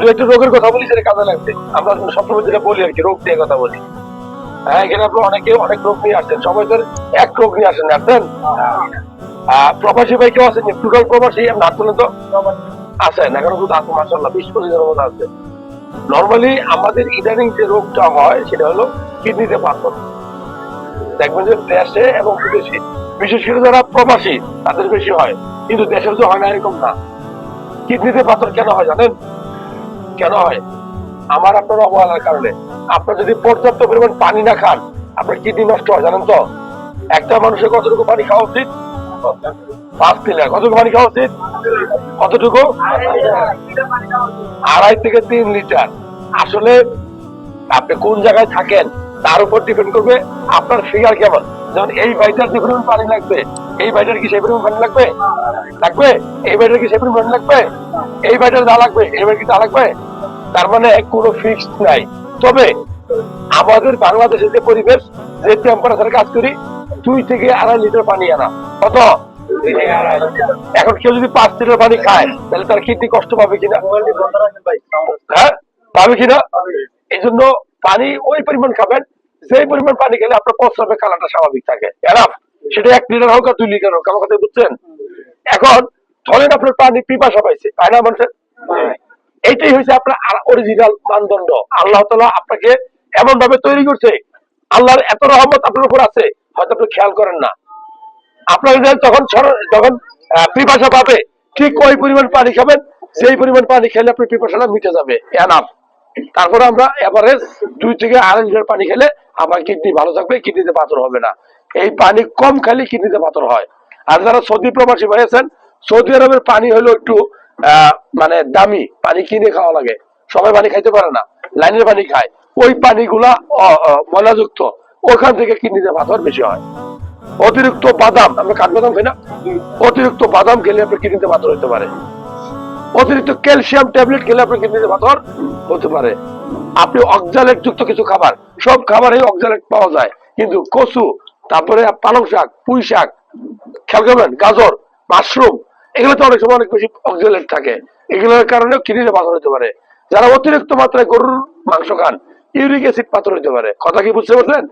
দু একটা রোগের কথা বলি, সেটা কাজে লাগবে। আমরা যেটা বলি আর কি, রোগ নিয়ে কথা বলি। হ্যাঁ এখানে আপনার অনেকে অনেক রোগ নিয়ে আসছেন। সবাই এক রোগ নিয়ে আসেন আসছেন প্রবাসী ভাই কেউ আছেন টোটাল প্রবাসী না তো আছেন এখনও কিন্তু মাসাল্লাহ বিশ পঁচিশের মতো আছে। নর্মালি আমাদের ইদানিং যে রোগটা হয়, সেটা হলো কিডনিতে পাথর দেখবেন যে দেশে এবং বিদেশে, বিশেষ করে যারা প্রবাসী, তাদের বেশি হয়। কিন্তু দেশের যে হয় না, এরকম না। কিডনিতে পাথর কেন হয় জানেন? কেন হয়? আমার আপনার অবহেলার কারণে। আপনার যদি পর্যাপ্ত পরিমাণ পানি না খান, আপনার কিডনি নষ্ট হয়, জানেন তো? একটা মানুষের কতটুকু পানি খাওয়া উচিত? পাঁচ লিটার কতটুকু পানি খাওয়া উচিত? কতটুকু? আড়াই থেকে তিন লিটার। আসলে আপনি কোন জায়গায় থাকেন, তার উপর ডিপেন্ড করবে আপনার ফিগার কেমন। যেমন এই পরিমাণ পানি লাগবে এই বাড়িটার কি সেই পরিমাণ পানি লাগবে? লাগবে? এই বাড়িটার কি সেই পরিমাণ পানি লাগবে? এই বাড়িটার যা লাগবে এই বাড়ির কি তা লাগবে? তার মানে কোনো ফিক্সড নাই। তবে আমাদের বাংলাদেশের যে পরিবেশ, যে টেম্পারেচার কাজ করি, দুই থেকে আড়াই লিটার পানি আনা। কত? এখন কেউ যদি পাঁচ লিটার পানি খায়, তাহলে তার কিডনি কষ্ট পাবে কিনা? হ্যাঁ? পাবে কিনা? এই জন্য পানি ওই পরিমাণ খাবেন, সেই পরিমাণ পানি খেলে আপনার প্রস্রাবের কালারটা স্বাভাবিক থাকে। এরাম সেটা এক লিটার হোক আর দুই লিটার হোক আমার কথা বুঝছেন? এখন ধরেন আপনার পানি পিপাসা পাইছে, তাই না মানুষের এইটাই হয়েছে আপনার অরিজিনাল মানদণ্ড। আল্লাহ তালা আপনাকে এমন ভাবে তৈরি করছে, আল্লাহর এত রহমত আপনার উপর আছে, হয়তো আপনি খেয়াল করেন না। আপনার যে তখন সর- যখন পিপাসা পাবে, ঠিক ওই পরিমাণ পানি খাবেন, সেই পরিমাণ পানি খেলে আপনার পিপাসাটা মিটে যাবে। এনাফ তারপরে আমরা এভারেজ দুই থেকে আড়াই লিটার পানি খেলে আমার কিডনি ভালো থাকবে, কিডনিতে পাথর হবে না। এই পানি কম খেলে কিডনিতে পাথর হয়। আর যারা সৌদি প্রবাসী হয়েছেন সৌদি আরবের পানি হলো একটু মানে দামি, পানি কিনে খাওয়া লাগে। সবাই পানি খাইতে পারে না, লাইনের পানি খায়। ওই পানিগুলা ময়লাযুক্ত, ওখান থেকে কিডনিতে পাথর বেশি হয়। অতিরিক্ত বাদাম, আমরা কাঠবাদাম খাই না? অতিরিক্ত বাদাম খেলে আপনার কিডনিতে পাথর হতে পারে। অতিরিক্ত ক্যালসিয়াম ট্যাবলেট খেলে আপনার কিডনিতে পাথর হতে পারে। আপনি অক্সালেট যুক্ত কিছু খাবার, সব খাবারে অক্সালেট পাওয়া যায়। কিন্তু কচু তারপরে পালং শাক, পুঁই শাক খেয়াল করবেন গাজর, মাশরুম, এগুলোতে অনেক সময় অনেক বেশি অক্সিজেন থাকে। এগুলোর কারণেও কিডনিতে পাথর হতে পারে। যারা অতিরিক্ত মাত্রায় গরুর মাংস খান, ইউরিক অ্যাসিড পাথর হতে পারে। কথা কি বুঝতে পারছেন?